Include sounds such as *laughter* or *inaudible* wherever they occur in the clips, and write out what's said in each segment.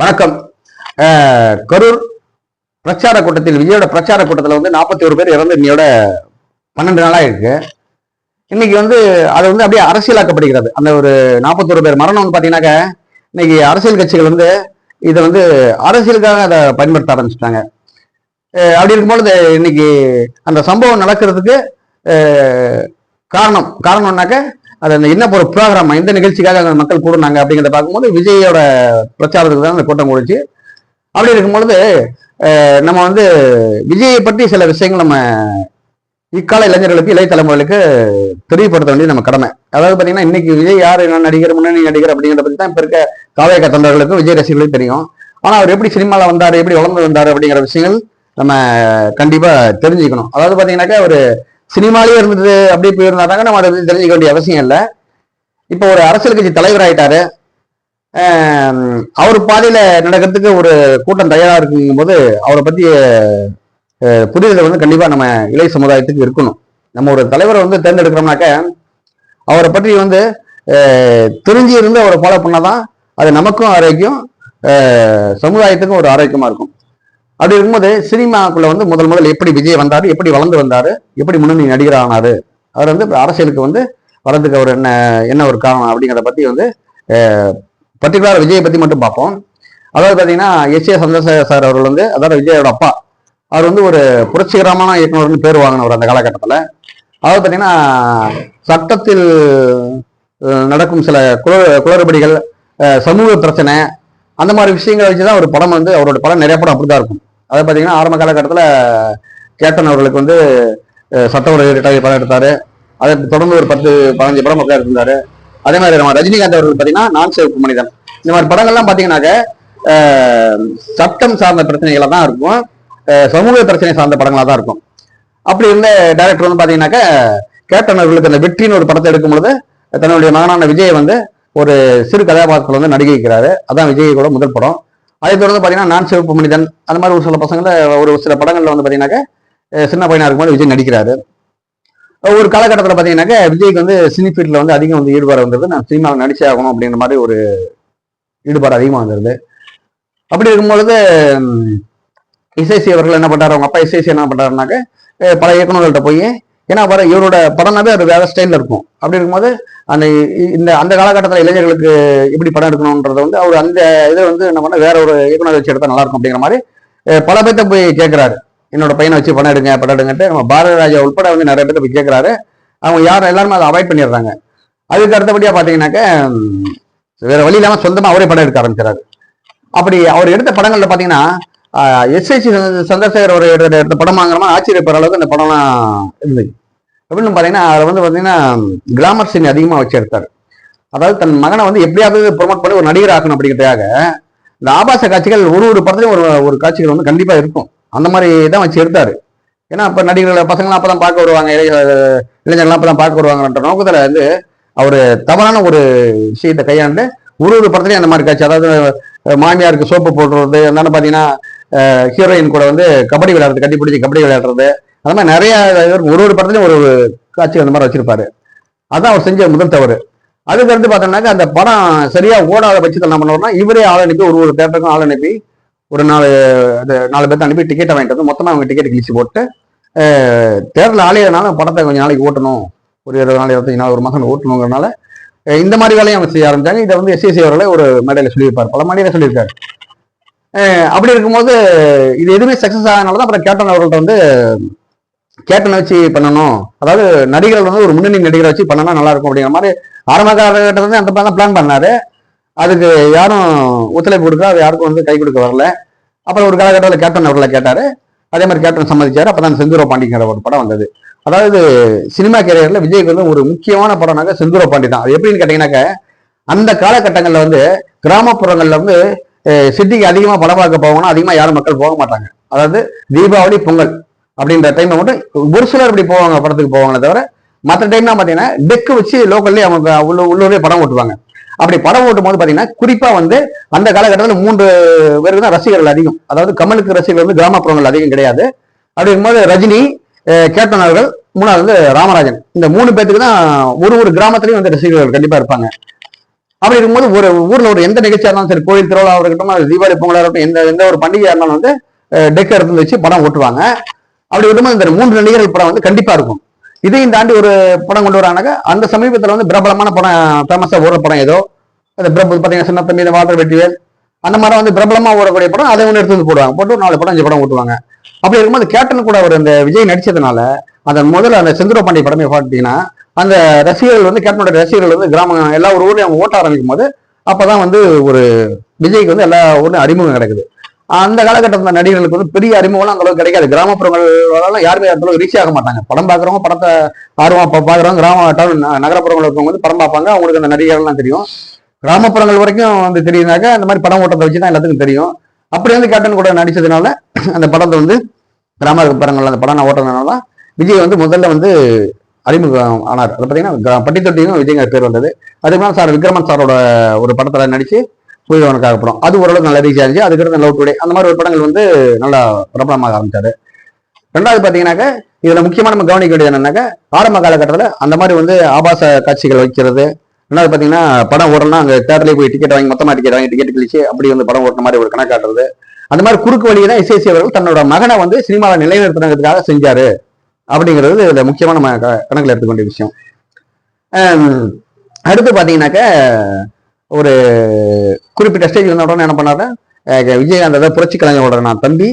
வணக்கம். கரூர் பிரச்சார கூட்டத்தில் விஜயோட பிரச்சார கூட்டத்தில் வந்து நாற்பத்தி ஒரு பேர் இறந்து இன்னையோட பன்னெண்டு நாளாக இருக்கு இன்னைக்கு வந்து அது வந்து அப்படியே அரசியலாக்கப்படுகிறது. அந்த ஒரு நாற்பத்தொரு பேர் மரணம் வந்து பாத்தீங்கன்னாக்க இன்னைக்கு அரசியல் கட்சிகள் வந்து இதை வந்து அரசியலுக்காக அதை பயன்படுத்த ஆரம்பிச்சிட்டாங்க. அப்படி இருக்கும்பொழுது இன்னைக்கு அந்த சம்பவம் நடக்கிறதுக்கு காரணம் காரணம்னாக்க அது அந்த என்ன ஒரு ப்ரோக்ராம் எந்த நிகழ்ச்சிக்காக அங்க மக்கள் கூடுனாங்க அப்படிங்கிறத பார்க்கும்போது விஜயோட பிரச்சாரத்துக்கு தான் அந்த கூட்டம் கூடிச்சு. அப்படி இருக்கும்பொழுது நம்ம வந்து விஜயை பற்றி சில விஷயங்கள் நம்ம இக்கால இளைஞர்களுக்கு இளைய தலைமுறைகளுக்கு தெரியப்படுத்த வேண்டியது நம்ம கடமை. அதாவது பார்த்தீங்கன்னா இன்னைக்கு விஜய் யார் என்ன நடிகர் முன்னணி நடிகர் அப்படிங்கிறத பற்றி தான் இப்போ இருக்க காவேக தொண்டர்களுக்கும் விஜய் ரசிகர்களுக்கும் தெரியும். ஆனால் அவர் எப்படி சினிமாவில் வந்தார் எப்படி வளர்ந்து வந்தார் அப்படிங்கிற விஷயங்கள் நம்ம கண்டிப்பாக தெரிஞ்சுக்கணும். அதாவது பார்த்தீங்கன்னாக்கா ஒரு சினிமாலேயே இருந்தது அப்படி போயிருந்தாங்க நம்ம அதை பத்தி தெரிஞ்சுக்க வேண்டிய அவசியம் இல்லை. இப்போ ஒரு அரசியல் கட்சி தலைவர் ஆயிட்டாரு. அவர் பாதையில நடக்கிறதுக்கு ஒரு கூட்டம் தயாரா இருக்குங்கும் போது அவரை பத்தி புரிதலை வந்து கண்டிப்பா நம்ம இளைய சமுதாயத்துக்கு இருக்கணும். நம்ம ஒரு தலைவரை வந்து தேர்ந்தெடுக்கிறோம்னாக்க அவரை பற்றி வந்து தெரிஞ்சு இருந்து அவரை ஃபாலோ பண்ணாதான் அது நமக்கும் ஆரோக்கியம் சமுதாயத்துக்கும் ஒரு ஆரோக்கியமா இருக்கும். அப்படி இருக்கும்போது சினிமாக்குள்ள வந்து முதல் முதல் எப்படி விஜய் வந்தாரு எப்படி வளர்ந்து வந்தாரு எப்படி முன்னணி நடிகர் ஆனாரு அவர் வந்து அரசியலுக்கு வந்து வரதுக்கு அவர் என்ன என்ன ஒரு காரணம் அப்படிங்கிறத பத்தி வந்து பர்டிகுலர் விஜயை பத்தி மட்டும் பார்ப்போம். அதாவது பார்த்தீங்கன்னா எஸ் ஏ சந்திரசேகர் சார் அவர்கள் வந்து அதாவது விஜயோட அப்பா அவர் வந்து ஒரு புரட்சிகரமான இயக்குனர்னு பேர் வாங்கினவர் அந்த காலகட்டத்தில். அதாவது பார்த்தீங்கன்னா சட்டத்தில் நடக்கும் சில குளறு குளறுபடிகள் சமூக பிரச்சனை அந்த மாதிரி விஷயங்களை வச்சு தான் ஒரு படம் வந்து அவரோட படம் நிறைய படம் அப்படிதான் இருக்கும். அதை பார்த்தீங்கன்னா ஆரம்ப காலகட்டத்தில் கேப்டன் அவர்களுக்கு வந்து சட்ட உடைய உதவி படம் எடுத்தார். அதை தொடர்ந்து ஒரு பத்து பதினஞ்சு படம் மக்கள் இருந்தார். அதே மாதிரி நம்ம ரஜினிகாந்த் அவர்கள் பார்த்தீங்கன்னா நான் சிவப்பு மனிதன். இந்த மாதிரி படங்கள்லாம் பார்த்தீங்கன்னாக்க சட்டம் சார்ந்த பிரச்சனைகளாக தான் இருக்கும். சமூக பிரச்சனை சார்ந்த படங்களாக தான் இருக்கும். அப்படி இருந்த டைரக்டர் வந்து பார்த்தீங்கன்னாக்க கேப்டன் அவர்களுக்கு அந்த வெற்றின்னு ஒரு படத்தை எடுக்கும் பொழுது தன்னுடைய மகனான விஜயை வந்து ஒரு சிறு கதாபாத்திரத்தில் வந்து நடிகை வைக்கிறாரு. அதான் விஜய் கூட முதல் படம். அதை தொடர்ந்து பார்த்தீங்கன்னா நான் சிவப்பு மனிதன் அந்த மாதிரி ஒரு சில பசங்களை ஒரு சில படங்களில் வந்து பார்த்தீங்கன்னாக்க சின்ன பையனாக இருக்கும்போது விஜய் நடிக்கிறாரு. ஒரு காலகட்டத்தில் பார்த்தீங்கன்னாக்க விஜய்க்கு வந்து சினி ஃபீல்டில் வந்து அதிகம் வந்து ஈடுபாடு வந்தது. நான் சினிமாவில் நடிச்சே ஆகணும் அப்படிங்கிற மாதிரி ஒரு ஈடுபாடு அதிகமாக வந்துருது அப்படி இருக்கும்பொழுது இசைசி அவர்கள் என்ன பண்ணுறாரு அவங்க அப்பா இசைசி என்ன பண்ணுறாருனாக்க பல இயக்குநர்கள்ட்ட போய் ஏன்னா வர இவரோட படம்னாவே அது வேற ஸ்டைலில் இருக்கும். அப்படி இருக்கும்போது அந்த இந்த அந்த காலகட்டத்தில் இளைஞர்களுக்கு எப்படி படம் எடுக்கணுன்றதை வந்து அவர் அந்த இதை வந்து என்ன பண்ண வேற ஒரு இயக்குனர் வச்சு எடுத்தால் நல்லா இருக்கும் அப்படிங்கிற மாதிரி பல பேர்த்த போய் கேட்குறாரு என்னோட பையனை வச்சு படம் எடுங்க படம் எடுங்கன்ட்டு நம்ம பாரத ராஜா உட்பட வந்து நிறைய பேர்த்த போய் கேட்குறாரு அவங்க யார் எல்லாருமே அதை அவாய்ட் பண்ணிடுறாங்க. அதுக்கு அடுத்தபடியாக பார்த்தீங்கன்னாக்க வேற வழி இல்லாமல் சொந்தமாக அவரே படம் எடுக்க ஆரம்பிக்கிறாரு. அப்படி அவர் எடுத்த படங்களில் பார்த்தீங்கன்னா எஸ்ஐசி சந்திரசேகர் அவர் எடுத்த எடுத்த படம் வாங்குற மாதிரி ஆச்சரியப்படுற அளவுக்கு அந்த படம்லாம் இருந்தது. எப்படின்னு பார்த்தீங்கன்னா அதில் வந்து பார்த்தீங்கன்னா கிளாமர் சீன் அதிகமாக வச்சு எடுத்தார் அதாவது தன் மகனை வந்து எப்படியாவது ப்ரொமோட் பண்ணி ஒரு நடிகர் ஆக்கணும் அப்படிங்கிறதுக்காக இந்த ஆபாச காட்சிகள் ஒரு ஒரு படத்துலையும் ஒரு ஒரு காட்சிகள் வந்து கண்டிப்பாக இருக்கும். அந்த மாதிரி தான் வச்சு எடுத்தார். ஏன்னா இப்போ நடிகர்களை பசங்களாம் அப்போ தான் பார்க்க வருவாங்க இளைய இளைஞர்கள்லாம் அப்போ தான் பார்க்க வருவாங்கன்ற நோக்கத்தில் வந்து அவர் தவறான ஒரு விஷயத்தை கையாண்டு ஒரு ஒரு படத்துலையும் அந்த மாதிரி காட்சி அதாவது மாமியாருக்கு சோப்பு போடுறது என்னென்னு பார்த்தீங்கன்னா ஹீரோயின் கூட வந்து கபடி விளையாடுறது கட்டி பிடிச்சி கபடி விளையாடுறது அது மாதிரி நிறைய ஒரு ஒரு படத்துலையும் ஒரு ஒரு காட்சி அந்த மாதிரி வச்சிருப்பாரு. அதான் அவர் செஞ்ச முதல் தவறு. அதுக்கு வந்து பார்த்தோம்னாக்க அந்த படம் சரியா ஓடாத பட்சத்தில் என்ன பண்ணுவோம்னா இவரே ஆள் அனுப்பி ஒரு ஒரு தேட்டருக்கும் ஆள் அனுப்பி ஒரு நாலு அது நாலு பேர்த்த அனுப்பி டிக்கெட்டை வாங்கிட்டு வந்து மொத்தமாக அவங்க டிக்கெட் கிழிச்சு போட்டு தேர்தல் ஆலையதுனால படத்தை கொஞ்சம் நாளைக்கு ஓட்டணும். ஒரு இருபது நாள் இருபத்தஞ்சு நாள் ஒரு மாதம் ஓட்டணுங்கிறனால இந்த மாதிரி வேலையும் அவங்க செய்ய ஆரம்பிச்சாங்க. இதை வந்து எஸ்எஸ்சி அவர்களே ஒரு மேடையில் சொல்லியிருப்பார். பல மேடையில சொல்லியிருக்காரு. அப்படி இருக்கும்போது இது எதுவுமே சக்ஸஸ் ஆனதுனால தான் அப்புறம் கேப்டன் அவர்கள்ட்ட வந்து கேப்டன் வச்சு பண்ணணும். அதாவது நடிகர்கள் வந்து ஒரு முன்னணி நடிகரை வச்சு பண்ணனா நல்லா இருக்கும் அப்படிங்கிற மாதிரி ஆரம்ப காலகட்டத்தில் வந்து அந்த மாதிரி பிளான் பண்ணாரு. அதுக்கு யாரும் ஒத்துழைப்பு கொடுக்க அது யாருக்கும் வந்து கை கொடுக்க வரல. அப்புறம் ஒரு காலகட்டத்தில் கேப்டன் அவர்களை கேட்டாரு. அதே மாதிரி கேப்டன் சம்மதிச்சார். அப்போ தான் செந்தூர பாண்டிங்கிற ஒரு படம் வந்தது. அதாவது சினிமா கேரியரில் விஜய்க்கு வந்து ஒரு முக்கியமான படம்னாக்க செந்தூர பாண்டி தான். அது எப்படின்னு கேட்டீங்கன்னாக்க அந்த காலகட்டங்களில் வந்து கிராமப்புறங்களில் வந்து சிட்டிக்கு அதிகமாக படம் பார்க்க போவாங்கன்னா அதிகமாக யாரும் மக்கள் போக மாட்டாங்க. அதாவது தீபாவளி பொங்கல். அப்படின்ற டைம்ல மட்டும் ஒரு சிலர் இப்படி போவாங்க படத்துக்கு போவாங்களே தவிர மற்ற டைம்லாம் பார்த்தீங்கன்னா டெக்கு வச்சு லோக்கல்லே அவங்க உள்ள உள்ளூரே படம் ஓட்டுவாங்க. அப்படி படம் ஓட்டும் போது பார்த்தீங்கன்னா குறிப்பா வந்து அந்த காலகட்டத்தில் மூன்று பேருக்கு தான் ரசிகர்கள் அதிகம். அதாவது கமலுக்கு ரசிகர்கள் வந்து கிராமப்புறங்கள் அதிகம் கிடையாது. அப்படி இருக்கும்போது ரஜினி கேப்டன் அவர்கள் மூணாவது வந்து ராமராஜன். இந்த மூணு பேத்துக்கு தான் ஒரு ஒரு கிராமத்துலயும் வந்து ரசிகர்கள் கண்டிப்பா இருப்பாங்க. அப்படி இருக்கும்போது ஒரு ஊர்ல ஒரு எந்த நிகழ்ச்சியா இருந்தாலும் சரி கோயில் திருவிழா இருக்கட்டும் தீபாவளி பொங்கலாக இருக்கட்டும் எந்த எந்த ஒரு பண்டிகையாக இருந்தாலும் வந்து டெக்கை எடுத்து வச்சு படம் ஓட்டுவாங்க. அப்படி விடும்போது இந்த மூன்று நடிகர்கள் படம் வந்து கண்டிப்பா இருக்கும். இதையும் தாண்டி ஒரு படம் கொண்டு வராங்க அந்த சமீபத்தில் வந்து பிரபலமான படம் ஃபேமஸாக ஓடுற படம் ஏதோ. அந்த பிரபு பார்த்தீங்கன்னா சின்ன தம்பி இந்த வாழ்ற வெற்றிவேல். அந்த மாதிரி வந்து பிரபலமாக ஓடக்கூடிய படம் அதை ஒன்று எடுத்து வந்து போடுவாங்க. போட்டு ஒரு நாலு படம் அஞ்சு படம் ஓட்டுவாங்க. அப்படி இருக்கும்போது கேப்டன் கூட அவர் அந்த விஜய் நடிச்சதுனால அந்த முதல்ல அந்த செந்தூர பாண்டிய படமே பார்த்தீங்கன்னா அந்த ரசிகர்கள் வந்து கேப்டனோட ரசிகர்கள் வந்து கிராம எல்லா ஒரு ஊர்லயும் அவங்க ஓட்ட ஆரம்பிக்கும் போது அப்போ தான் வந்து ஒரு விஜய்க்கு வந்து எல்லா ஊர்லயும் அறிமுகம் கிடைக்குது. அந்த காலகட்டத்தில் நடிகர்களுக்கு வந்து பெரிய அறிமுகம் அந்த அளவுக்கு கிடைக்காது. கிராமப்புறங்களால யாருமே அந்த அளவுக்கு ரீச் ஆக மாட்டாங்க. படம் பார்க்குறவங்க படத்தை ஆர்வம் பா- பார்க்குறவங்க கிராம டவுன் நகரப்புறங்கள் இருக்கவங்க வந்து படம் பார்ப்பாங்க. அவங்களுக்கு அந்த நடிகர்கள்லாம் தெரியும். கிராமப்புறங்கள் வரைக்கும் வந்து தெரியுனாக்க அந்த மாதிரி படம் ஓட்டத்தை வச்சு தான் எல்லாத்துக்கும் தெரியும். அப்படி வந்து கேப்டன் கூட நடிச்சதுனால *clears throat* அந்த படத்தை வந்து கிராமப்புறங்கள் அந்த படம் ஓட்டுறதுனால தான் விஜய் வந்து முதல்ல வந்து அறிமுகம் ஆனார். அது பார்த்தீங்கன்னா பட்டித்தொட்டியும் தொட்டியும் பேர் வந்தது. அதுக்கு மேலே சார் விக்ரமன் சாரோட ஒரு படத்தில் நடித்து நடிச்சு புயவனுக்காக படம். அது ஓரளவுக்கு நல்ல ரீச் ஆச்சு அதுக்கடுத்து லவ் டுடே அந்த மாதிரி ஒரு படங்கள் வந்து நல்லா பிரபலமாக ஆரம்பிச்சாரு. ரெண்டாவது பார்த்தீங்கன்னாக்க இதில் முக்கியமாக நம்ம கவனிக்க வேண்டியது என்னன்னாக்க ஆரம்ப காலகட்டத்தில் அந்த மாதிரி வந்து ஆபாச காட்சிகள் வைக்கிறது. ரெண்டாவது பார்த்தீங்கன்னா படம் ஓடணும்னா அங்கே தேட்டர்லேயே போய் டிக்கெட் வாங்கி மொத்தமாக டிக்கெட் வாங்கி டிக்கெட் கழிச்சு அப்படி வந்து படம் ஓட்டுற மாதிரி ஒரு கணக்காட்டுறது. அந்த மாதிரி குறுக்கு வழியை தான் இசைசி அவர்கள் தன்னோட மகனை வந்து சினிமாவில் நிலைநிறுத்தினதுக்காக செஞ்சார். அப்படிங்கிறது இதில் முக்கியமான நம்ம க- எடுத்துக்கொண்ட விஷயம். அடுத்து பார்த்தீங்கன்னாக்க ஒரு குறிப்பிட்ட ஸ்டேஜ் வந்த உடனே என்ன பண்ணாரு? விஜயகாந்த் அதாவது புரட்சி கலைஞரோட நான் தம்பி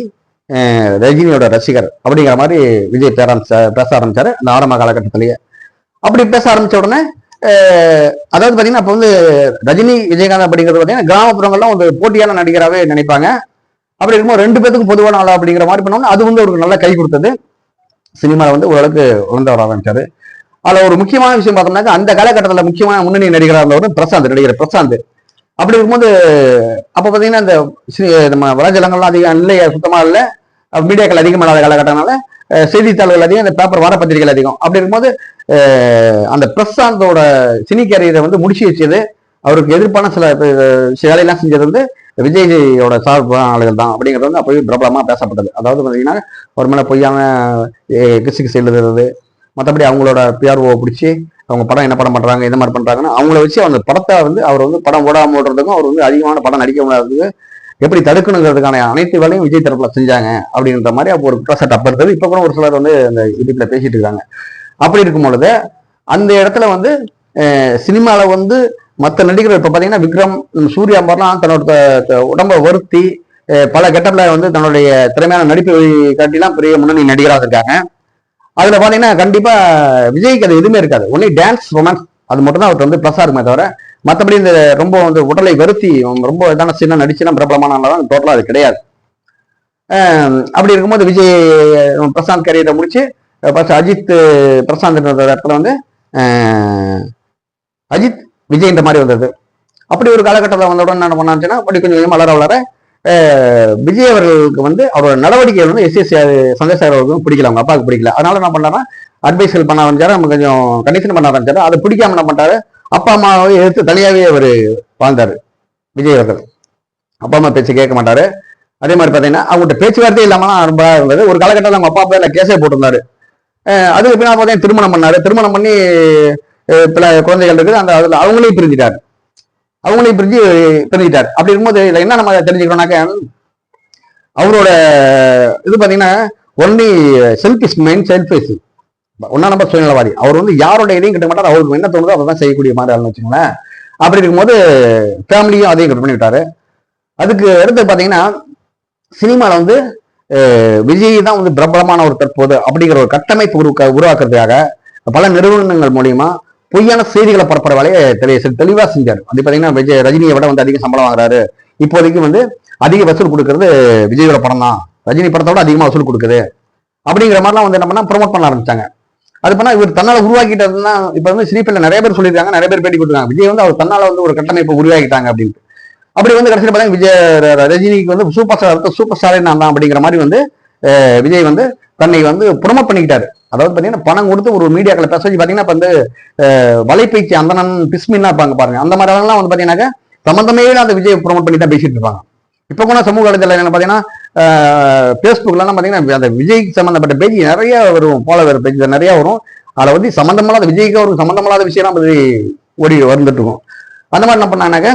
ரஜினியோட ரசிகர் அப்படிங்கிற மாதிரி விஜய் பேர ஆரம்பிச்சா பேச ஆரம்பிச்சாரு. அந்த ஆரம்ப காலகட்டத்திலேயே. அப்படி பேச ஆரம்பிச்ச உடனே அதாவது பார்த்தீங்கன்னா அப்போ வந்து ரஜினி விஜயகாந்த் அப்படிங்கிறது பார்த்தீங்கன்னா கிராமப்புறங்கள்லாம் ஒரு போட்டியான நடிகராகவே நினைப்பாங்க. அப்படி இருக்கும்போது ரெண்டு பேத்துக்கும் பொதுவான ஆளா அப்படிங்கிற மாதிரி பண்ணோம்னா அது வந்து ஒரு நல்ல கை கொடுத்தது. சினிமாவில் வந்து ஓரளவுக்கு உழந்து வர ஆரம்பிச்சாரு. அதில் ஒரு முக்கியமான விஷயம் பார்த்தோம்னாக்க அந்த காலகட்டத்தில் முக்கியமான முன்னணி நடிகராக இருந்தவர் பிரசாந்த் நடிகர் பிரசாந்த். அப்படி இருக்கும்போது அப்போ பார்த்தீங்கன்னா இந்த நம்ம வலைஜலங்கள்லாம் அதிகம் இல்லை சுத்தமாக இல்லை. மீடியாக்கள் அதிகம் இல்லாத காலகட்டம்னால செய்தித்தாள்கள் அதிகம் இந்த பேப்பர் வாரப்பத்திரிகைகள் அதிகம். அப்படி இருக்கும்போது அந்த பிரசாந்தோட சினி கேரியரை வந்து முடிச்சு வச்சது அவருக்கு எதிர்ப்பான சில வேலையெல்லாம் செஞ்சது வந்து விஜயோட சார்பான ஆளுகள் தான். அப்படிங்கிறது வந்து அப்போயும் பிரபலமாக பேசப்பட்டது. அதாவது பார்த்தீங்கன்னா ஒரு மேலே பொய்யான கிசு கிசு எழுதுறது மற்றபடி அவங்களோட பிஆர்ஓ பிடிச்சி அவங்க படம் என்ன படம் பண்றாங்க எந்த மாதிரி பண்றாங்கன்னு அவங்கள வச்சு அந்த படத்தை வந்து அவர் வந்து படம் ஓடாம ஓடுறதுக்கும் அவர் வந்து அதிகமான படம் நடிக்க முடியாததுக்கு எப்படி தடுக்கணுங்கிறதுக்கான அனைத்து வேலையும் விஜய் தரப்புல செஞ்சாங்க அப்படின்ற மாதிரி அப்போ ஒரு குற்றச்சாட்டு அப்ப இருந்தது. இப்ப கூட ஒரு சிலர் வந்து அந்த யூடியூப்ல பேசிட்டு இருக்காங்க. அப்படி இருக்கும் பொழுது அந்த இடத்துல வந்து சினிமால வந்து மற்ற நடிகர்கள் இப்ப பாத்தீங்கன்னா விக்ரம் சூர்யா மாதிரிலாம் தன்னோட உடம்ப வருத்தி பல கெட்டப்ல வந்து தன்னுடைய திறமையான நடிப்பை காட்டிலாம் பெரிய முன்னணி நடிகராக இருக்காங்க. அதுல பாத்தீங்கன்னா கண்டிப்பா விஜய்க்கு அது எதுவுமே இருக்காது. ஒன்லி டான்ஸ் ரொமான்ஸ் அது மட்டும் தான் அவர்கிட்ட வந்து ப்ளஸ்ஸாக இருக்குமே தவிர மற்றபடி இந்த ரொம்ப வந்து உடலை வருத்தி ரொம்ப இதான சின்ன நடிச்சுலாம் பிரபலமான தான் டோட்டலாக அது கிடையாது. அப்படி இருக்கும்போது விஜய் பிரசாந்த் கரியரை முடிச்சு ஃபர்ஸ்ட் அஜித் பிரசாந்த் இடத்துல வந்து அஜித் விஜய்ன்ற மாதிரி வந்தது. அப்படி ஒரு காலகட்டத்தில் வந்தவுடன் என்ன பண்ணாச்சுன்னா அப்படி கொஞ்சம் கொஞ்சம் வளர வளர விஜய் அவர்களுக்கு வந்து அவரோட நடவடிக்கைகள் வந்து எஸ்எஸ் சந்தேஷ் அவர்களுக்கும் பிடிக்கல அவங்க அப்பாவுக்கு பிடிக்கல. அதனால என்ன பண்ணாருன்னா அட்வைஸ்கள் பண்ண ஆரம்பிச்சாரு நம்ம கொஞ்சம் கண்டிஷன் பண்ண ஆரம்பிச்சாரு. அதை பிடிக்காம என்ன பண்ணாரு அப்பா அம்மாவை எதிர்த்து தனியாகவே அவர் வாழ்ந்தார் விஜய் அவர்கள். அப்பா அம்மா பேச்சு கேட்க மாட்டாரு. அதே மாதிரி பார்த்தீங்கன்னா அவங்கள்ட்ட பேச்சுவார்த்தை இல்லாமலாம் ரொம்ப இருந்தது. ஒரு காலகட்டத்தில் அவங்க அப்பா பேரில் கேஸே போட்டிருந்தாரு. அதுக்கு பின்னால் பார்த்தீங்கன்னா திருமணம் பண்ணாரு. திருமணம் பண்ணி பல குழந்தைகள் இருக்குது. அந்த அதில் அவங்களையும் பிரிஞ்சிட்டாரு. அவங்களையும் பிரிஞ்சு பிரிஞ்சிட்டாரு அப்படி இருக்கும்போது இதில் என்ன நம்ம தெரிஞ்சுக்கிறோம்னாக்க அவரோட இது பார்த்தீங்கன்னா ஒன்லி செல்ஃபிஷ் மைண்ட் செல்ஃபிஷ் ஒன்னா நம்பர் சுயநலவாதி அவர் வந்து யாரோட இதையும் கிட்ட மாட்டார் அவருக்கு என்ன தோணுதோ அதை தான் செய்யக்கூடிய மாதிரி ஆளுன்னு வச்சுக்கோங்களேன். அப்படி இருக்கும்போது ஃபேமிலியும் அதையும் கட் பண்ணிவிட்டாரு. அதுக்கு அடுத்து பார்த்தீங்கன்னா சினிமாவில் வந்து விஜய் தான் வந்து பிரபலமான ஒரு தற்போது அப்படிங்கிற ஒரு கட்டமைப்பு உருவாக்க உருவாக்குறதுக்காக பல நிறுவனங்கள் மூலியமா பொய்யான செய்திகளை பரப்புற வேலையை தெளிவா தெளிவா செஞ்சார். அது பார்த்தீங்கன்னா விஜய் ரஜினியை விட வந்து அதிக சம்பளம் வாங்குறாரு. இப்போதைக்கு வந்து அதிக வசூல் கொடுக்கறது விஜயோட படம் தான். ரஜினி படத்தோட அதிகமாக வசூல் கொடுக்குது. அப்படிங்கிற மாதிரிலாம் வந்து என்ன பண்ணா ப்ரொமோட் பண்ண ஆரம்பிச்சாங்க. அது பண்ணா இவர் தன்னால உருவாக்கிட்டதுன்னா இப்போ வந்து ஸ்ரீபில்ல நிறைய பேர் சொல்லியிருக்காங்க நிறைய பேர் பேட்டி கொடுத்துருக்காங்க விஜய் வந்து அவர் தன்னால வந்து ஒரு கட்டமைப்பு உருவாக்கிட்டாங்க அப்படின்ட்டு. அப்படி வந்து கடைசியில் பார்த்தீங்கன்னா விஜய் ரஜினிக்கு வந்து சூப்பர் ஸ்டார் சூப்பர் ஸ்டாரே நான் தான் அப்படிங்கிற மாதிரி வந்து விஜய் வந்து தன்னை வந்து ப்ரொமோட் பண்ணிக்கிட்டாரு. அதாவது பார்த்தீங்கன்னா பணம் கொடுத்து ஒரு மீடியாக்களை பேச வச்சு பார்த்தீங்கன்னா இப்போ வந்து வலைப்பயிற்சி வலைபேச்சு அந்தனன் பிஸ்மின்லாம் இருப்பாங்க பாருங்க. அந்த மாதிரி வந்து பார்த்தீங்கன்னாக்கா சம்மந்தமே இல்லாத விஜய் ப்ரொமோட் பண்ணி தான் பேசிட்டு இருப்பாங்க. இப்போ கூட சமூக வலைதளங்கள் பார்த்தீங்கன்னா ஃபேஸ்புக்லாம் பார்த்தீங்கன்னா அந்த விஜய் சம்மந்தப்பட்ட பேஜ் நிறைய வரும் ஃபாலோவர் பேஜ் நிறைய வரும். அதில் வந்து சம்மந்தமில்லாத விஜய்க்கு ஒரு சம்மந்தமில்லாத விஷயம்லாம் பற்றி ஓடி வந்துட்டு இருக்கும். அந்த மாதிரி என்ன பண்ணாங்கன்னாக்க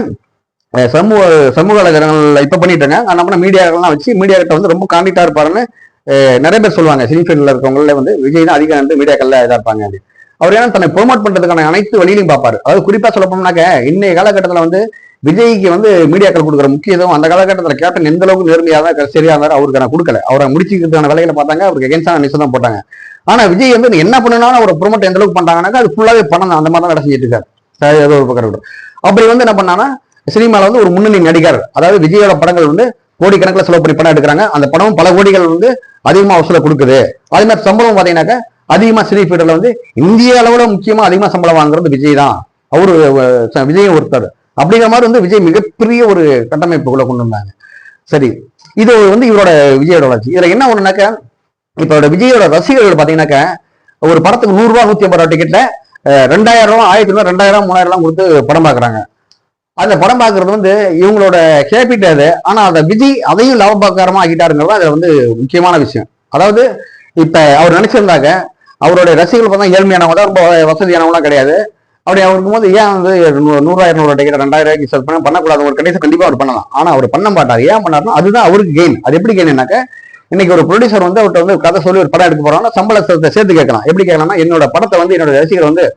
சமூக சமூக வலைதளங்கள் இப்போ பண்ணிட்டு இருக்காங்க. என்ன பண்ண மீடியாக்கள்லாம் வச்சு மீடியாக்கிட்ட வந்து ரொம்ப காண்டிட்டா இருப்பாருன்னு நிறைய பேர் சொல்லுவாங்க சினி ஃபீல்ட்ல இருக்கவங்கள வந்து விஜய் தான் அதிகம் வந்து மீடியாக்கள்ல இதாக இருப்பாங்க அவர் ஏன்னா தன்னை ப்ரொமோட் பண்றதுக்கான அனைத்து வழியிலையும் பார்ப்பாரு. அதாவது குறிப்பாக சொல்ல போனோம்னாக்க இன்னைய காலகட்டத்தில் வந்து விஜய்க்கு வந்து மீடியாக்கள் கொடுக்குற முக்கியத்துவம் அந்த காலகட்டத்தில் கேப்டன் எந்த அளவுக்கு நேர்மையாக தான் சரியாக இருந்தார் அவருக்கு நான் கொடுக்கல. அவரை முடிச்சுக்கிறதுக்கான வேலைகளை பார்த்தாங்க அவருக்கு எகென்ஸ்டான நியூஸ் தான் போட்டாங்க. ஆனால் விஜய் வந்து என்ன பண்ணனாலும் அவர் ப்ரொமோட் எந்த அளவுக்கு பண்றாங்கன்னாக்கா அது ஃபுல்லாகவே பணம் தான் அந்த மாதிரி தான் வேலை செஞ்சுட்டு இருக்காரு. ஒரு பக்கம் இருக்கட்டும். அப்படி வந்து என்ன பண்ணான்னா சினிமாவில் வந்து ஒரு முன்னணி நடிகர் அதாவது விஜயோட படங்கள் வந்து கோடிக்கணக்கில் செலவு பண்ணி படம் எடுக்கிறாங்க. அந்த படமும் பல கோடிகள் வந்து அதிகமாக அவசரம் கொடுக்குது. அதே மாதிரி சம்பளம் பார்த்தீங்கன்னாக்கா அதிகமாக சினி ஃபீல்டில் வந்து இந்திய அளவில் முக்கியமாக அதிகமாக சம்பளம் வாங்குறது விஜய் தான். அவரு அஹ், ச- ஒருத்தர். அப்படிங்கிற மாதிரி வந்து விஜய் மிகப்பெரிய ஒரு கட்டமைப்புக்குள்ள கொண்டு வந்தாங்க. சரி இது வந்து இவரோட விஜயோட வளர்ச்சி. இதில் என்ன ஒண்ணுனாக்கா இப்போ விஜயோட ரசிகர்கள் பார்த்தீங்கன்னாக்கா ஒரு படத்துக்கு நூறு ரூபா ஐம்பது ரூபா டிக்கெட்டில் ரெண்டாயிரம் ரூபா ஆயிரத்தி ரூபா ரெண்டாயிரம் மூணாயிரம்லாம் கொடுத்து படம் பார்க்குறாங்க. அந்த படம் பார்க்கறது வந்து இவங்களோட ஹேபிட் அது. ஆனா அதை விஜய் அதையும் லாபபாக்காரமா ஆகிட்டாருங்கிறது அதுல வந்து முக்கியமான விஷயம். அதாவது இப்ப அவர் நினைச்சிருந்தாக்க அவருடைய ரசிகர்கள் பார்த்தா ஏழ்மையானவங்க தான் ரொம்ப வசதியானவங்களாம் கிடையாது. அப்படி அவருக்கு போது ஏன் வந்து நூ- நூறாயிரம் டிக்கெட் ரெண்டாயிரம் ரூபாய்க்கு செல் பண்ண பண்ணக்கூடாது? ஒரு கடைசி கண்டிப்பா அவர் பண்ணலாம். ஆனா அவர் பண்ண மாட்டார். ஏன் பண்ணார்னா அதுதான் அவருக்கு கெயின் அது எப்படி கெயின்னாக்க இன்னைக்கு ஒரு ப்ரொடியூசர் வந்து அவர்கிட்ட வந்து கதை சொல்லி ஒரு படம் எடுக்க போறாங்கன்னா சம்பளத்தை சேர்த்து கேட்கலாம். எப்படி கேட்கலாம்னா என்னோட படத்தை வந்து என்னோட ரசிகர் வந்து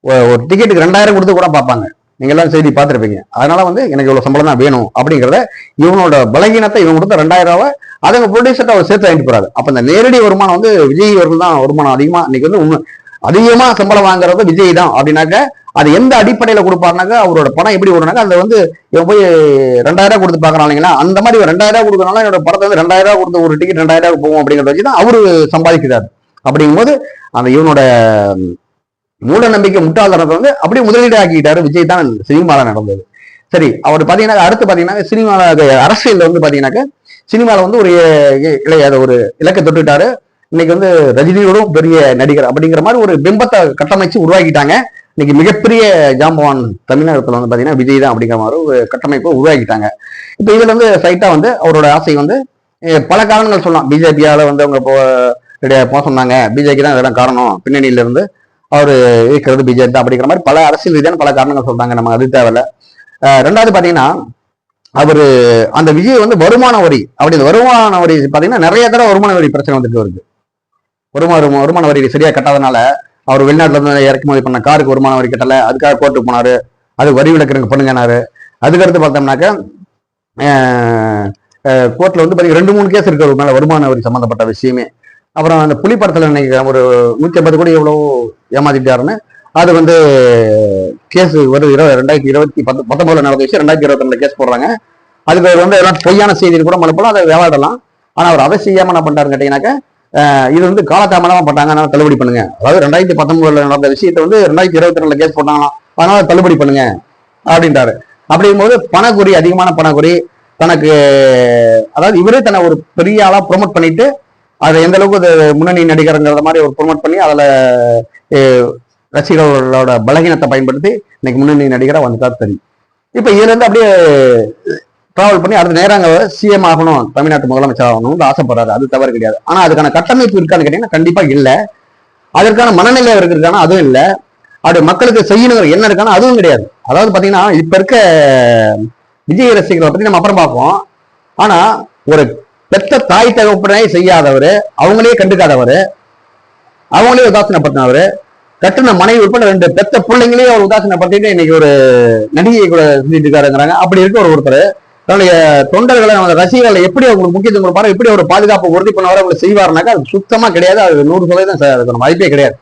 ஒரு டிக்கெட்டுக்கு ரெண்டாயிரம் கொடுத்து கூட பார்ப்பாங்க. நீங்க எல்லாம் செய்தி பார்த்துருப்பீங்க. அதனால வந்து எனக்கு இவ்வளவு சம்பளம் தான் வேணும் அப்படிங்கிறத இவனோட பலகீனத்தை இவன் கொடுத்த ரெண்டாயிரம் ரூபாய் அதை ப்ரொடியூசர்ட்ட அவர் சேர்த்து வாங்கிட்டு போறாரு. அப்ப இந்த நேரடி வருமானம் வந்து விஜய் அவர்கள் தான் வருமானம் அதிகமா இன்னைக்கு வந்து உண்மை அதிகமா சம்பளம் வாங்குறது விஜய் தான் அப்படின்னாக்க அது எந்த அடிப்படையில கொடுப்பாருனாக்கா அவரோட பணம் எப்படி ஓடுனாக்கா அதை வந்து இவன் போய் ரெண்டாயிரம் ரூபாய் கொடுத்து பாக்குறான் இல்லைங்களா? அந்த மாதிரி இவன் ரெண்டாயிரம் ரூபாய் கொடுக்கறனால என்னோட படத்தை வந்து ரெண்டாயிரம் ரூபாய் கொடுத்து ஒரு டிக்கெட் ரெண்டாயிரம் ரூபாய் போகும் அப்படிங்கிறத வச்சு தான் அவரு சம்பாதிக்கிறாரு. அப்படிங்கும்போது அந்த இவனோட மூட நம்பிக்கை முட்டாள்தனத்தை வந்து அப்படியே முதலீடு ஆக்கிட்டாரு விஜய் தான் சினிமால நடந்தது. சரி அவர் பாத்தீங்கன்னா அடுத்து பாத்தீங்கன்னா சினிமால அரசியல் வந்து பாத்தீங்கன்னாக்க சினிமால வந்து ஒரு இ- இளைய ஒரு இலக்கை தொட்டுட்டாரு. இன்னைக்கு வந்து ரஜினியோடும் பெரிய நடிகர் அப்படிங்கிற மாதிரி ஒரு பிம்பத்தை கட்டமைச்சு உருவாக்கிட்டாங்க. இன்னைக்கு மிகப்பெரிய ஜாம்பவான் தமிழகத்துல வந்து பாத்தீங்கன்னா விஜய் தான் அப்படிங்கிற மாதிரி ஒரு கட்டமைப்பை உருவாக்கிட்டாங்க. இப்போ இதுல வந்து சைட்டா வந்து அவரோட ஆசை வந்து பல காரணங்கள் சொல்லலாம். பிஜேபியால வந்து அவங்க போ போக சொன்னாங்க. பிஜேபி தான் இதெல்லாம் காரணம். பின்னணியில இருந்து அவர் இருக்கிறது பிஜேபி தான் அப்படிங்கிற மாதிரி பல அரசியல் ரீதியான பல காரணங்கள் சொல்றாங்க. நம்ம அது தேவையில்ல. ரெண்டாவது பாத்தீங்கன்னா அவரு அந்த விஜய் வந்து வருமான வரி அப்படி இந்த வருமான வரி பாத்தீங்கன்னா நிறைய தடவை வருமான வரி பிரச்சனை வந்துட்டு வருது. வருமான வருமான வரி சரியா கட்டாதனால அவர் வெளிநாட்டுல இருந்து இறக்குமதி பண்ண காருக்கு வருமான வரி கட்டல அதுக்காக கோர்ட்டுக்கு போனாரு அது வரி விலக்குறங்க பண்ணுங்கனாரு அதுக்கடுத்து பார்த்தோம்னாக்க கோர்ட்ல வந்து பாத்தீங்கன்னா ரெண்டு மூணு கேஸ் இருக்கிற மேலே மேல வருமான வரி சம்பந்தப்பட்ட விஷயமே அப்புறம் அந்த புலி படத்தில் நினைக்கிறேன் ஒரு நூற்றி ஐம்பது கோடி எவ்வளோ ஏமாத்திட்டாருன்னு அது வந்து கேஸ் ஒரு இருபது ரெண்டாயிரத்தி இருபத்தி பத்து பத்தொம்பதில் நடந்த விஷயம் ரெண்டாயிரத்தி இருபத்தி ரெண்டு கேஸ் போடுறாங்க. அதுக்கு வந்து எல்லாம் பொய்யான செய்திகள் கூட மனுப்பலாம் அதை விளையாடலாம் ஆனால் அவர் அதை செய்யாமல் என்ன பண்ணுறாருன்னு கேட்டீங்கன்னாக்க இது வந்து காலத்தாமலமாக பண்ணாங்க அதனால் தள்ளுபடி பண்ணுங்க. அதாவது ரெண்டாயிரத்தி பத்தொன்பதுல நடந்த விஷயத்தை வந்து ரெண்டாயிரத்தி இருபத்தி ரெண்டுல கேஸ் போட்டாங்களாம் அதனால் தள்ளுபடி பண்ணுங்க அப்படின்றாரு. அப்படிங்கும்போது பணக்குறி அதிகமான பணக்குறி தனக்கு அதாவது இவரே தன்னை ஒரு பெரிய ஆளாக ப்ரொமோட் பண்ணிட்டு அதை எந்த அளவுக்கு அது முன்னணி நடிகருங்கிறத மாதிரி ஒரு ப்ரொமோட் பண்ணி அதில் ரசிகர்களோட பலகீனத்தை பயன்படுத்தி இன்னைக்கு முன்னணி நடிகராக வந்துட்டார் தெரியும். இப்போ இதுலேருந்து அப்படியே ட்ராவல் பண்ணி அடுத்த நேரம் சிஎம் ஆகணும் தமிழ்நாட்டு முதலமைச்சர் ஆகணும்னு ஆசைப்படுறாரு. அது தவறு கிடையாது. ஆனால் அதுக்கான கட்டமைப்பு இருக்கான்னு கேட்டீங்கன்னா கண்டிப்பாக இல்லை. அதற்கான மனநிலை அவருக்கு இருக்கானா அதுவும் இல்லை. அப்படி மக்களுக்கு செய்யணுங்கிற என்ன இருக்கானா அதுவும் கிடையாது. அதாவது பார்த்தீங்கன்னா இப்போ இருக்க விஜய் ரசிகர்களை பற்றி நம்ம அப்புறம் பார்ப்போம். ஆனால் ஒரு பெத்த தாய் தகப்பனே செய்யாதவர் அவங்களே கண்டுக்காதவர் அவங்களே உதாசனப்படுத்தினவர் கட்டின மனைவி உட்பட ரெண்டு பெத்த பிள்ளைங்களே அவர் உதாசீனப்படுத்திட்டு இன்னைக்கு ஒரு நடிகை கூட செஞ்சுட்டு இருக்காருங்கிறாங்க. அப்படி இருக்க ஒரு ஒருத்தர் தன்னுடைய தொண்டர்களை நம்ம ரசிகர்களை எப்படி அவங்களுக்கு முக்கியத்துவம் கொடுப்பாரு எப்படி ஒரு பாதுகாப்பு உறுதி பண்ணவரை அவர் செய்வாருனாக்கா அது சுத்தமாக கிடையாது. அது நூறு சதவீதம் ச- மதிப்பே கிடையாது.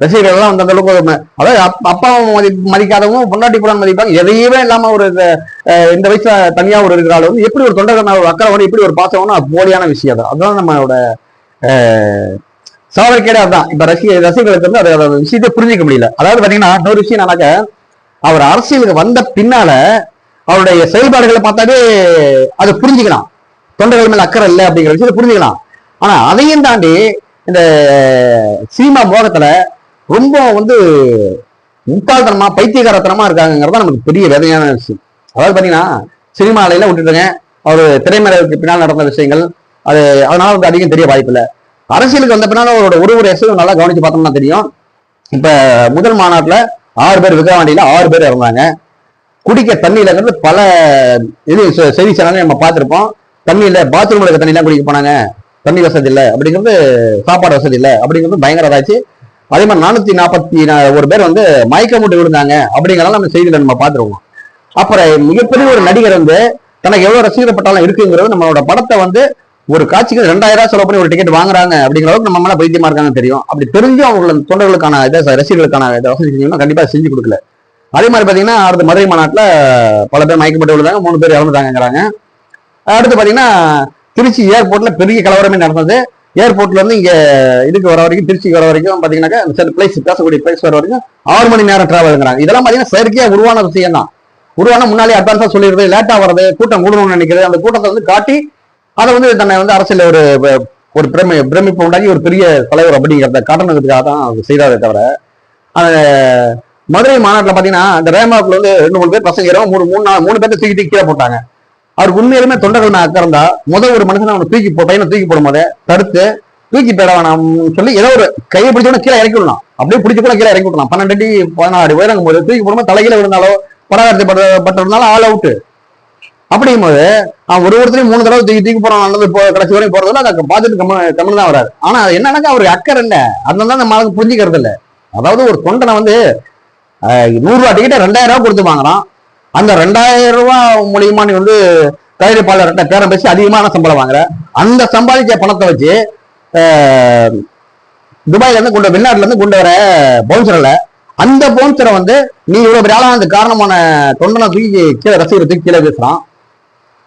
ரசிகர்கள்லாம் அந்த அளவுக்கு அதாவது அப்பா அப்பாவும் மதி மதிக்காதவங்க பொண்டாட்டி புறம் மதிப்பாங்க. எதையுமே இல்லாம ஒரு இந்த- வயசுல தனியா ஒரு இருக்கிறாள் வந்து எப்படி ஒரு தொண்டர்கள் மேல ஒரு அக்கறை இப்படி ஒரு பாசம் அது போலியான விஷயம் தான் அதுதான் நம்மளோட சாவர்கேடே அதுதான். இப்ப ரசிக ரசிகர்களுக்கு வந்து அதை விஷயத்தை புரிஞ்சிக்க முடியல. அதாவது பாத்தீங்கன்னா இன்னொரு விஷயம் என்னன்னாக்க அவர் அரசியலுக்கு வந்த பின்னால அவருடைய செயல்பாடுகளை பார்த்தாலே அதை புரிஞ்சுக்கலாம். தொண்டர்கள் மேல அக்கறை இல்லை அப்படிங்கிற விஷயத்தை புரிஞ்சுக்கலாம். ஆனா அதையும் தாண்டி இந்த சினிமா மோகத்துல ரொம்ப வந்து முட்டாள்தனமா பைத்தியகாரத்தனமா இருக்காங்கிறதா நமக்கு பெரிய வேதனையான விஷயம். அதாவது பாத்தீங்கன்னா சினிமாலையில விட்டுட்டுங்க அவர் திரைமறைவுக்கு பின்னால் நடந்த விஷயங்கள். அது அதனால வந்து அதிகம் தெரிய வாய்ப்பில்லை. அரசியலுக்கு வந்த பின்னால் அவரோட ஒரு ஒரு நல்லா கவனிச்சு பார்த்தோம்னா தெரியும். இப்ப முதல் மாநாட்டில் ஆறு பேர் விக்கிரவாண்டியில ஆறு பேர் இறந்தாங்க. குடிக்க தண்ணியிலங்கிறது பல இது செய்தி சேனல் நம்ம பார்த்துருப்போம். தண்ணியில் பாத்ரூம்ல இருக்க தண்ணி குடிக்க போனாங்க. தண்ணி வசதி இல்லை அப்படிங்கிறது சாப்பாடு வசதி இல்லை அப்படிங்கிறது பயங்கர அதே மாதிரி நானூத்தி நாற்பத்தி ஒரு பேர் வந்து மயக்கம் போட்டு விழுந்தாங்க அப்படிங்கிறதால நம்ம செய்தியில நம்ம பார்த்துருவோம் அப்புறம் மிகப்பெரிய ஒரு நடிகர் வந்து தனக்கு எவ்வளவு ரசிகர் பட்டாலும் இருக்குங்கிறது நம்மளோட படத்தை வந்து ஒரு காட்சிக்கு ரெண்டாயிரம் ரூபாய் செலவு பண்ணி ஒரு டிக்கெட் வாங்குறாங்க அப்படிங்கிற அளவுக்கு நம்ம மேல பைத்தியமா இருக்காங்கன்னு தெரியும். அப்படி தெரிஞ்சு அவங்களோட தொண்டர்களுக்கான இதை ரசிகர்களுக்கான இதை வசதி செஞ்சீங்கன்னா கண்டிப்பா செஞ்சு கொடுக்கல. அதே மாதிரி பாத்தீங்கன்னா அடுத்த மதுரை மாநாட்டில் பல பேர் மயக்கப்பட்டு விழுந்தாங்க மூணு பேர் இறந்துட்டாங்கிறாங்க அடுத்து பாத்தீங்கன்னா திருச்சி ஏர்போர்ட்ல பெரிய கலவரமே நடந்தது. ஏர்போர்ட்ல இருந்து இங்க இதுக்கு வர வரைக்கும் திருச்சிக்கு வர வரைக்கும் பாத்தீங்கன்னாக்கா சில பிளேஸ் பேசக்கூடிய பிளேஸ் வர வரைக்கும் ஆறு மணி நேரம் டிராவல்ங்கிறாங்க இதெல்லாம் பாத்தீங்கன்னா செயற்கையா உருவான விஷயம் தான் உருவான முன்னாலே அட்வான்ஸா சொல்லிடுறது லேட்டா வர்றது கூட்டம் கூடணும்னு நினைக்கிறது அந்த கூட்டத்தை வந்து காட்டி அதை வந்து தன்னை வந்து அரசியல் ஒரு ஒரு பிரமி பிரமிப்பு உண்டாக்கி ஒரு பெரிய தலைவர் அப்படிங்கிறத காட்டணுங்கிறதுக்காக தான் அவர் செய்தாரே தவிர அந்த மதுரை மாநாட்டில் பார்த்தீங்கன்னா அந்த ரேமாவுக்குள்ள வந்து ரெண்டு மூணு பேர் பசங்க மூணு மூணு மூணு பேர்த்த தூக்கி தூக்கி கீழே போட்டாங்க. அவருக்கு உண்மையிலுமே தொண்டர்கள் நான் அக்கறந்தா முதல் ஒரு மனுஷன் அவனை தூக்கி போ- பையனை தூக்கி போடும் போதே தடுத்து தூக்கி போட வேணாம்னு சொல்லி ஏதோ ஒரு கையை பிடிச்சோட கீழே இறக்கி விடலாம் அப்படியே பிடிச்ச கூட கீழே இறக்கி விடலாம். பன்னெண்டு அடி பதினாறு அடி உயரங்கும் போது தூக்கி போடும்போது தலையில விழுந்தாலோ பராமரித்து பட்டிருந்தாலும் ஆல் அவுட்டு அப்படிங்கும் போது அவன் ஒரு ஒருத்தரையும் மூணு தடவை தூக்கி தூக்கி போறான் நல்லது கடைசி வரையும் போறதுல அதை பார்த்துட்டு கம்ம கம்மன் தான் வராது ஆனா அது என்னன்னாக்கா அவருக்கு அக்கறை இல்லை. அதனால தான் நம்ம ஆளுங்க புரிஞ்சுக்கிறது இல்லை அதாவது ஒரு தொண்டனை வந்து நூறுரூவா டிக்கெட்டை ரெண்டாயிரம் ரூபா கொடுத்து வாங்குறான். அந்த ரெண்டாயிரம் ரூபா மூலியமா நீ வந்து தயாரிப்பாளர்கிட்ட பேரம் பேசி அதிகமான சம்பளம் வாங்குற. அந்த சம்பாதிச்ச பணத்தை வச்சு துபாயில இருந்து கொண்டு வெளிநாட்டுல இருந்து கொண்டு வர பவுன்சரில் அந்த பவுன்சரை வந்து நீ இவ்வளவு பெரிய ஆளா காரணமான தொண்டனை தூக்கி கீழே ரசிகர் தூக்கி கீழே பேசுறான்